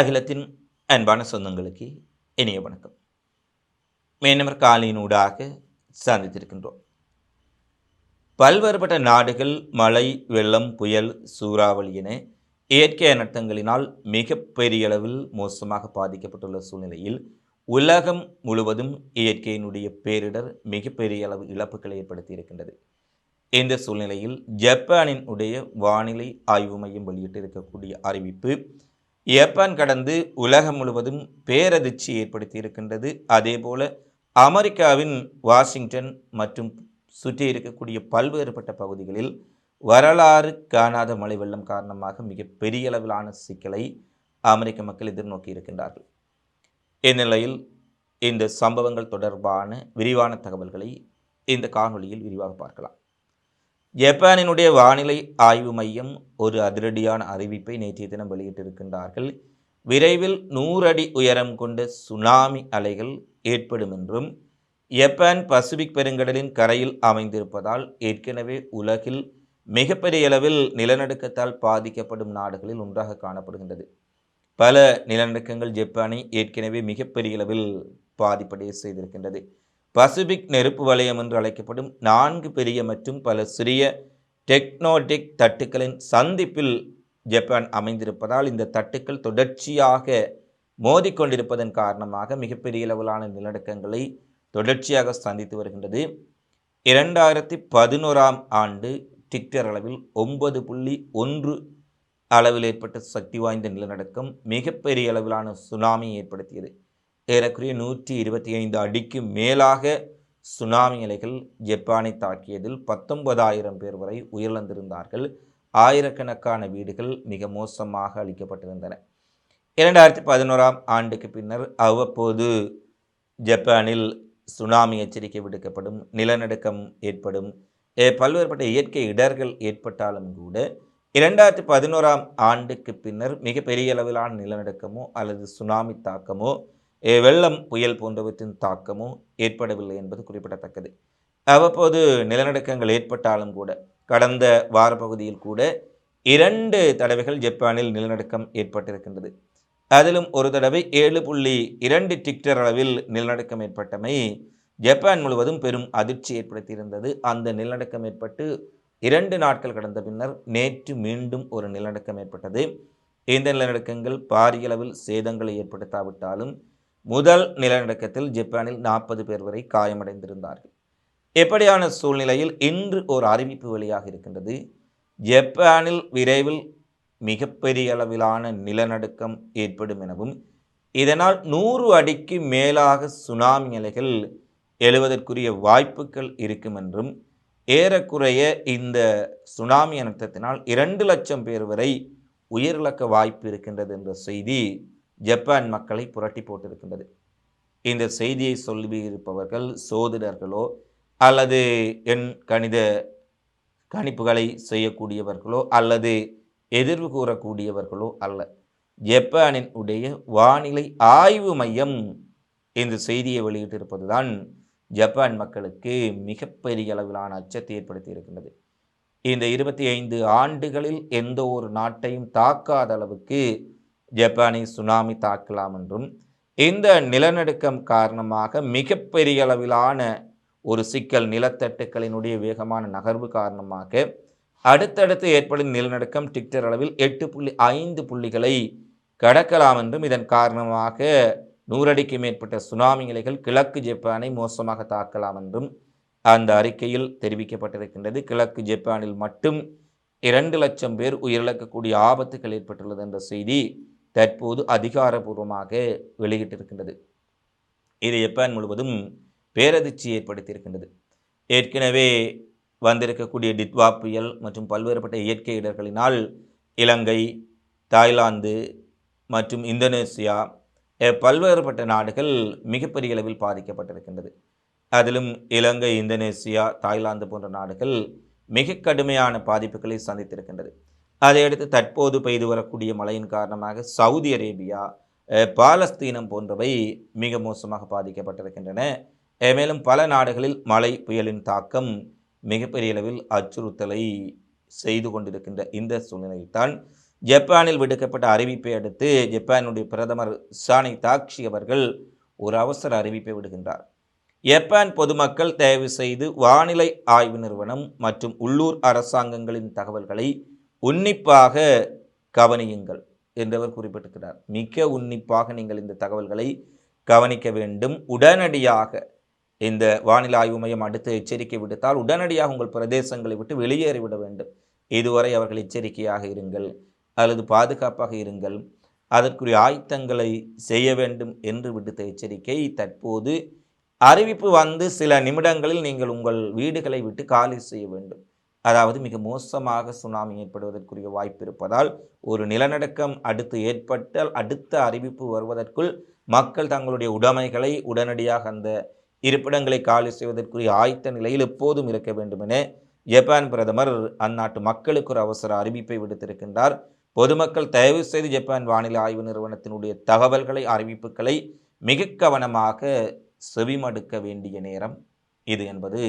அகிலத்தின் அன்பான சொந்தங்களுக்கு இனிய வணக்கம். மேனமர் காலையினூடாக சந்தித்திருக்கின்றோம். பல்வேறுபட்ட நாடுகள் மழை வெள்ளம் புயல் சூறாவளி என இயற்கை அனர்த்தங்களினால் மிகப்பெரிய அளவில் மோசமாக பாதிக்கப்பட்டுள்ள சூழ்நிலையில் உலகம் முழுவதும் இயற்கையினுடைய பேரிடர் மிகப்பெரிய அளவு இழப்புகளை ஏற்படுத்தி இருக்கின்றது. இந்த சூழ்நிலையில் ஜப்பானின் உடைய வானிலை ஆய்வு மையம் வெளியிட்டிருக்கக்கூடிய அறிவிப்பு ஜப்பான் கடந்து உலகம் முழுவதும் பேரதிர்ச்சி ஏற்படுத்தி இருக்கின்றது அதேபோல அமெரிக்காவின் வாஷிங்டன் மற்றும் சுற்றி இருக்கக்கூடிய பல்வேறுபட்ட பகுதிகளில் வரலாறு காணாத மழை வெள்ளம் காரணமாக மிக பெரிய அளவிலான சிக்கலை அமெரிக்க மக்கள் எதிர்நோக்கி இருக்கின்றார்கள். இந்நிலையில் இந்த சம்பவங்கள் தொடர்பான விரிவான தகவல்களை இந்த காணொலியில் விரிவாக பார்க்கலாம். ஜப்பானினுடைய வானிலை ஆய்வு மையம் ஒரு அதிரடியான அறிவிப்பை நேற்றைய தினம் வெளியிட்டிருக்கின்றார்கள். விரைவில் நூறு அடி உயரம் கொண்ட சுனாமி அலைகள் ஏற்படும் என்றும் ஜப்பான் பசிபிக் பெருங்கடலின் கரையில் அமைந்திருப்பதால் ஏற்கனவே உலகில் மிகப்பெரிய அளவில் நிலநடுக்கத்தால் பாதிக்கப்படும் நாடுகளில் ஒன்றாக காணப்படுகின்றது. பல நிலநடுக்கங்கள் ஜப்பானை ஏற்கனவே மிகப்பெரிய அளவில் பாதிப்படைய செய்திருக்கின்றது. பசிபிக் நெருப்பு வலயம் என்று அழைக்கப்படும் நான்கு பெரிய மற்றும் பல சிறிய டெக்னோடிக் தட்டுக்களின் சந்திப்பில் ஜப்பான் அமைந்திருப்பதால் இந்த தட்டுக்கள் தொடர்ச்சியாக மோதிக்கொண்டிருப்பதன் காரணமாக மிகப்பெரிய அளவிலான நிலநடுக்கங்களை தொடர்ச்சியாக சந்தித்து வருகின்றது. இரண்டாயிரத்தி பதினோராம் ஆண்டு டிக்டர் அளவில் ஒன்பது புள்ளி ஒன்று அளவில் ஏற்பட்ட சக்தி வாய்ந்த நிலநடுக்கம் மிகப்பெரிய அளவிலான சுனாமி ஏற்படுத்தியது. ஏறக்குறைய நூற்றி இருபத்தி ஐந்து அடிக்கு மேலாக சுனாமி அலைகள் ஜப்பானை தாக்கியதில் பத்தொன்பதாயிரம் பேர் வரை உயிரிழந்திருந்தார்கள். ஆயிரக்கணக்கான வீடுகள் மிக மோசமாக அளிக்கப்பட்டிருந்தன இரண்டாயிரத்தி பதினோராம் ஆண்டுக்கு பின்னர் அவ்வப்போது ஜப்பானில் சுனாமி எச்சரிக்கை விடுக்கப்படும் நிலநடுக்கம் ஏற்படும் பல்வேறுபட்ட இயற்கை இடர்கள் ஏற்பட்டாலும் கூட இரண்டாயிரத்தி பதினோராம் ஆண்டுக்கு பின்னர் மிகப்பெரிய அளவிலான நிலநடுக்கமோ அல்லது சுனாமி தாக்கமோ வெள்ளம் புயல் போன்றவற்றின் தாக்கமும் ஏற்படவில்லை என்பது குறிப்பிடத்தக்கது. அவ்வப்போது நிலநடுக்கங்கள் ஏற்பட்டாலும் கூட கடந்த வார பகுதியில் கூட இரண்டு தடவைகள் ஜப்பானில் நிலநடுக்கம் ஏற்பட்டிருக்கின்றது. அதிலும் ஒரு தடவை ஏழு புள்ளி இரண்டு டிக்டர் அளவில் நிலநடுக்கம் ஏற்பட்டமை ஜப்பான் முழுவதும் பெரும் அதிர்ச்சி ஏற்படுத்தியிருந்தது. அந்த நிலநடுக்கம் ஏற்பட்டு இரண்டு நாட்கள் கடந்த பின்னர் நேற்று மீண்டும் ஒரு நிலநடுக்கம் ஏற்பட்டது. இந்த நிலநடுக்கங்கள் பாரிய அளவில் சேதங்களை ஏற்படுத்தாவிட்டாலும் முதல் நிலநடுக்கத்தில் ஜப்பானில் நாற்பது பேர் வரை காயமடைந்திருந்தார்கள். எப்படியான சூழ்நிலையில் இன்று ஒரு அறிவிப்பு வெளியாக இருக்கின்றது? ஜப்பானில் விரைவில் மிகப்பெரிய அளவிலான நிலநடுக்கம் ஏற்படும் எனவும் இதனால் நூறு அடிக்கு மேலாக சுனாமி அலைகள் எழுவதற்குரிய வாய்ப்புகள் இருக்கும் என்றும் ஏறக்குறைய இந்த சுனாமி அனர்த்தத்தினால் இரண்டு லட்சம் பேர் வரை உயிரிழக்க வாய்ப்பு இருக்கின்றது என்ற செய்தி ஜப்பான் மக்களை புரட்டி போட்டிருக்கின்றது. இந்த செய்தியை சொல்லியிருப்பவர்கள் சோதிடர்களோ அல்லது எண் கணித கணிப்புகளை செய்யக்கூடியவர்களோ அல்லது எதிர்வு கூறக்கூடியவர்களோ அல்ல. ஜப்பானின் உடைய வானிலை ஆய்வு மையம் இந்த செய்தியை வெளியிட்டிருப்பதுதான் ஜப்பான் மக்களுக்கு மிகப்பெரிய அளவிலான அச்சத்தை ஏற்படுத்தி இருக்கின்றது இந்த இருபத்தி ஐந்து ஆண்டுகளில் எந்த ஒரு நாட்டையும் தாக்காத அளவுக்கு ஜப்பானை சுனாமி தாக்கலாம் என்றும் இந்த நிலநடுக்கம் காரணமாக மிகப்பெரிய அளவிலான ஒரு சிக்கல் நிலத்தட்டுக்களினுடைய வேகமான நகர்வு காரணமாக அடுத்தடுத்து ஏற்படும் நிலநடுக்கம் டிக்டர் அளவில் எட்டு புள்ளி ஐந்து புள்ளிகளை கடக்கலாம் என்றும் இதன் காரணமாக நூறடிக்கு மேற்பட்ட சுனாமி நிலைகள் கிழக்கு ஜப்பானை மோசமாக தாக்கலாம் என்றும் அந்த அறிக்கையில் தெரிவிக்கப்பட்டிருக்கின்றது. கிழக்கு ஜப்பானில் மட்டும் இரண்டு லட்சம் பேர் உயிரிழக்கக்கூடிய ஆபத்துகள் ஏற்பட்டுள்ளது என்ற செய்தி தற்போது அதிகாரபூர்வமாக வெளியிட்டிருக்கின்றது. இது ஜப்பான் முழுவதும் பேரதிர்ச்சி ஏற்படுத்தியிருக்கின்றது. ஏற்கனவே வந்திருக்கக்கூடிய டிட்வா புயல் மற்றும் பல்வேறுபட்ட இயற்கை இடர்களினால் இலங்கை தாய்லாந்து மற்றும் இந்தோனேசியா பல்வேறுபட்ட நாடுகள் மிகப்பெரிய அளவில் பாதிக்கப்பட்டிருக்கின்றது. அதிலும் இலங்கை இந்தோனேசியா தாய்லாந்து போன்ற நாடுகள் மிக கடுமையான பாதிப்புகளை சந்தித்திருக்கின்றது. அதையடுத்து தற்போது பெய்து வரக்கூடிய மழையின் காரணமாக சவுதி அரேபியா பாலஸ்தீனம் போன்றவை மிக மோசமாக பாதிக்கப்பட்டிருக்கின்றன. மேலும் பல நாடுகளில் மழை புயலின் தாக்கம் மிகப்பெரிய அளவில் அச்சுறுத்தலை செய்து கொண்டிருக்கின்ற இந்த சூழ்நிலையில்தான் ஜப்பானில் விடுக்கப்பட்ட அறிவிப்பை அடுத்து ஜப்பானுடைய பிரதமர் சானி தாக்ஷி அவர்கள் ஒரு அவசர அறிவிப்பை விடுகின்றார். ஜப்பான் பொதுமக்கள் தயவு செய்து வானிலை ஆய்வு நிறுவனம் மற்றும் உள்ளூர் அரசாங்கங்களின் தகவல்களை உன்னிப்பாக கவனியுங்கள் என்றவர் குறிப்பிட்டிருக்கிறார். மிக உன்னிப்பாக நீங்கள் இந்த தகவல்களை கவனிக்க வேண்டும். உடனடியாக இந்த வானிலை ஆய்வு மையம் அடுத்து எச்சரிக்கை விடுத்தால் உடனடியாக உங்கள் பிரதேசங்களை விட்டு வெளியேறிவிட வேண்டும். இதுவரை அவர்கள் எச்சரிக்கையாக இருங்கள் அல்லது பாதுகாப்பாக இருங்கள். அதற்குரிய ஆயத்தங்களை செய்ய வேண்டும் என்று விடுத்த எச்சரிக்கை. தற்போது அறிவிப்பு வந்து சில நிமிடங்களில் நீங்கள் உங்கள் வீடுகளை விட்டு காலி செய்ய வேண்டும். அதாவது மிக மோசமாக சுனாமி ஏற்படுவதற்குரிய வாய்ப்பு இருப்பதால் ஒரு நிலநடுக்கம் அடுத்து ஏற்பட்டால் அடுத்த அறிவிப்பு வருவதற்குள் மக்கள் தங்களுடைய உடைமைகளை உடனடியாக அந்த இருப்பிடங்களை காலி செய்வதற்குரிய ஆயத்த நிலையில் எப்போதும் இருக்க வேண்டும் என ஜப்பான் பிரதமர் அந்நாட்டு மக்களுக்கு ஒரு அவசர அறிவிப்பை விடுத்திருக்கின்றார். பொதுமக்கள் தயவு செய்து ஜப்பான் வானிலை ஆய்வு நிறுவனத்தினுடைய தகவல்களை அறிவிப்புகளை மிக கவனமாக செவிமடுக்க வேண்டிய நேரம் இது என்பது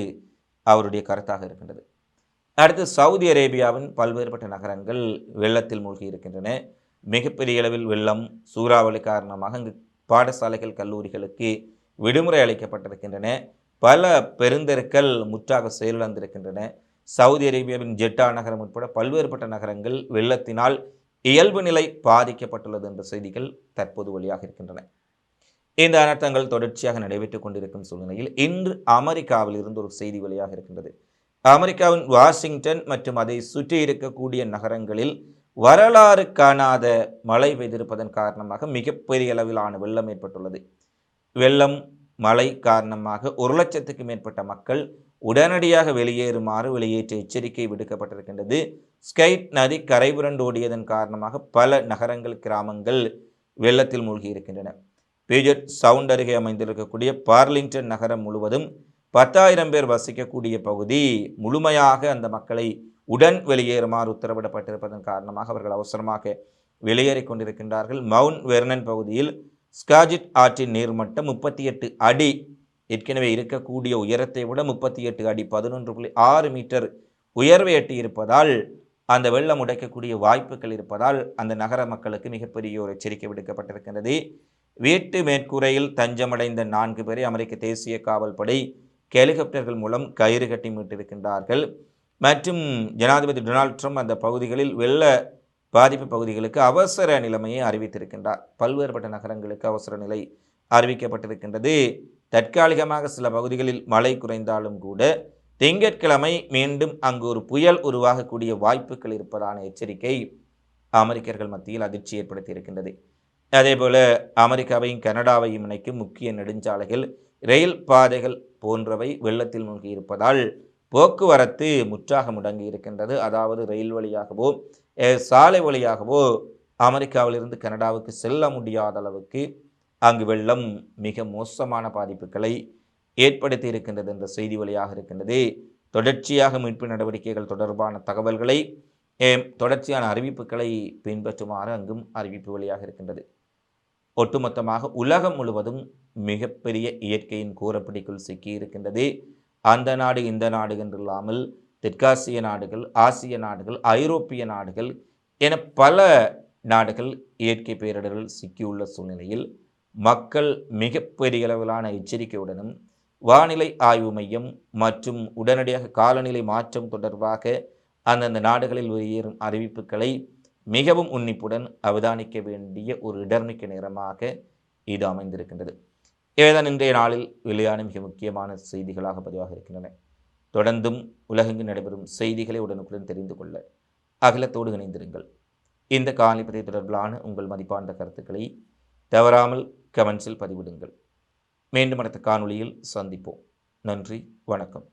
அவருடைய கருத்தாக இருக்கின்றது. அடுத்து சவுதி அரேபியாவின் பல்வேறுபட்ட நகரங்கள் வெள்ளத்தில் மூழ்கி இருக்கின்றன. மிகப்பெரிய அளவில் வெள்ளம் சூறாவளி காரணமாக அங்கு பாடசாலைகள் கல்லூரிகளுக்கு விடுமுறை அளிக்கப்பட்டிருக்கின்றன. பல பெருந்தெருக்கள் முற்றாக செயலிழந்திருக்கின்றன. சவுதி அரேபியாவின் ஜெட்டா நகரம் உட்பட பல்வேறுபட்ட நகரங்கள் வெள்ளத்தினால் இயல்பு நிலை பாதிக்கப்பட்டுள்ளது என்ற செய்திகள் தற்போது வழியாக இருக்கின்றன. இந்த அனர்த்தங்கள் தொடர்ச்சியாக நடைபெற்றுக் கொண்டிருக்கும் சூழ்நிலையில் இன்று அமெரிக்காவில் இருந்து ஒரு செய்தி வெளியாக இருக்கின்றது. அமெரிக்காவின் வாஷிங்டன் மற்றும் அதை சுற்றி இருக்கக்கூடிய நகரங்களில் வரலாறு காணாத மழை பெய்திருப்பதன் காரணமாக மிகப்பெரிய அளவிலான வெள்ளம் ஏற்பட்டுள்ளது. வெள்ளம் மழை காரணமாக ஒரு லட்சத்துக்கு மேற்பட்ட மக்கள் உடனடியாக வெளியேறுமாறு வெளியேற்ற எச்சரிக்கை விடுக்கப்பட்டிருக்கின்றது. ஸ்கைட் நதி கரைபுரண்டோடியதன் காரணமாக பல நகரங்கள் கிராமங்கள் வெள்ளத்தில் மூழ்கி இருக்கின்றன. பேஜட் சவுண்ட் அருகே அமைந்திருக்கக்கூடிய பார்லிங்டன் நகரம் முழுவதும் பத்தாயிரம் பேர் வசிக்கக்கூடிய பகுதி முழுமையாக அந்த மக்களை உடன் வெளியேறுமாறு உத்தரவிடப்பட்டிருப்பதன் காரணமாக அவர்கள் அவசரமாக வெளியேறிக் கொண்டிருக்கின்றார்கள். மவுண்ட் வெர்னன் பகுதியில் ஸ்காஜிட் ஆற்றின் நீர்மட்டம் முப்பத்தி எட்டு அடி. ஏற்கனவே இருக்கக்கூடிய உயரத்தை விட முப்பத்தி எட்டு அடி பதினொன்று புள்ளி ஆறு மீட்டர் உயர்வை எட்டி இருப்பதால் அந்த வெள்ளம் உடைக்கக்கூடிய வாய்ப்புகள் இருப்பதால் அந்த நகர மக்களுக்கு மிகப்பெரிய ஒரு எச்சரிக்கை விடுக்கப்பட்டிருக்கின்றது. வீட்டு மேற்கூரையில் தஞ்சமடைந்த நான்கு பேரை அமெரிக்க தேசிய காவல் படை ஹெலிகாப்டர்கள் மூலம் கயிறு கட்டி மீட்டிருக்கின்றார்கள். மற்றும் ஜனாதிபதி டொனால்ட் ட்ரம்ப் அந்த பகுதிகளில் வெள்ள பாதிப்பு பகுதிகளுக்கு அவசர நிலைமையை அறிவித்திருக்கின்றார். பல்வேறுபட்ட நகரங்களுக்கு அவசர நிலை அறிவிக்கப்பட்டிருக்கின்றது. தற்காலிகமாக சில பகுதிகளில் மழை குறைந்தாலும் கூட திங்கட்கிழமை மீண்டும் அங்கு ஒரு புயல் உருவாகக்கூடிய வாய்ப்புகள் இருப்பதான எச்சரிக்கை அமெரிக்கர்கள் மத்தியில் அதிர்ச்சி ஏற்படுத்தி இருக்கின்றது அதேபோல அமெரிக்காவையும் கனடாவையும் இணைக்கும் முக்கிய நெடுஞ்சாலைகள் ரயில் பாதைகள் போன்றவை வெள்ளத்தில் மூழ்கி இருப்பதால் போக்குவரத்து முற்றாக முடங்கி இருக்கின்றது. அதாவது ரயில் வழியாகவோ சாலை வழியாகவோ அமெரிக்காவிலிருந்து கனடாவுக்கு செல்ல முடியாத அளவுக்கு அங்கு வெள்ளம் மிக மோசமான பாதிப்புகளை ஏற்படுத்தி இருக்கின்றது என்ற செய்தி வழியாக இருக்கின்றது. தொடர்ச்சியாக மீட்பு நடவடிக்கைகள் தொடர்பான தகவல்களை தொடர்ச்சியான அறிவிப்புகளை பின்பற்றுமாறு அங்கும் அறிவிப்பு வழியாக இருக்கின்றது. ஒட்டுமொத்தமாக உலகம் முழுவதும் மிகப்பெரிய இயற்கையின் கூறப்பிடிக்குள் சிக்கியிருக்கின்றது. அந்த நாடு இந்த நாடு என்றில்லாமல் தெற்காசிய நாடுகள் ஆசிய நாடுகள் ஐரோப்பிய நாடுகள் என பல நாடுகள் இயற்கை பேரிடர்கள் சிக்கியுள்ள சூழ்நிலையில் மக்கள் மிகப்பெரிய அளவிலான எச்சரிக்கையுடனும் வானிலை ஆய்வு மையம் மற்றும் உடனடியாக காலநிலை மாற்றம் தொடர்பாக அந்தந்த நாடுகளில் வெளியேறும் அறிவிப்புகளை மிகவும் உன்னிப்புடன் அவதானிக்க வேண்டிய ஒரு இடர்மிக்க நேரமாக இது அமைந்திருக்கின்றது. இவைதான் இன்றைய நாளில் வெளியான மிக முக்கியமான செய்திகளாக பதிவாக இருக்கின்றன. தொடர்ந்தும் உலகெங்கு நடைபெறும் செய்திகளை உடனுக்குடன் தெரிந்து கொள்ள அகிலத்தோடு இணைந்திருங்கள். இந்த காலிப்பதை தொடர்பிலான உங்கள் மதிப்பார்ந்த கருத்துக்களை தவறாமல் கமெண்ட்ஸில் பதிவிடுங்கள். மீண்டும் அடுத்த காணொளியில் சந்திப்போம். நன்றி வணக்கம்.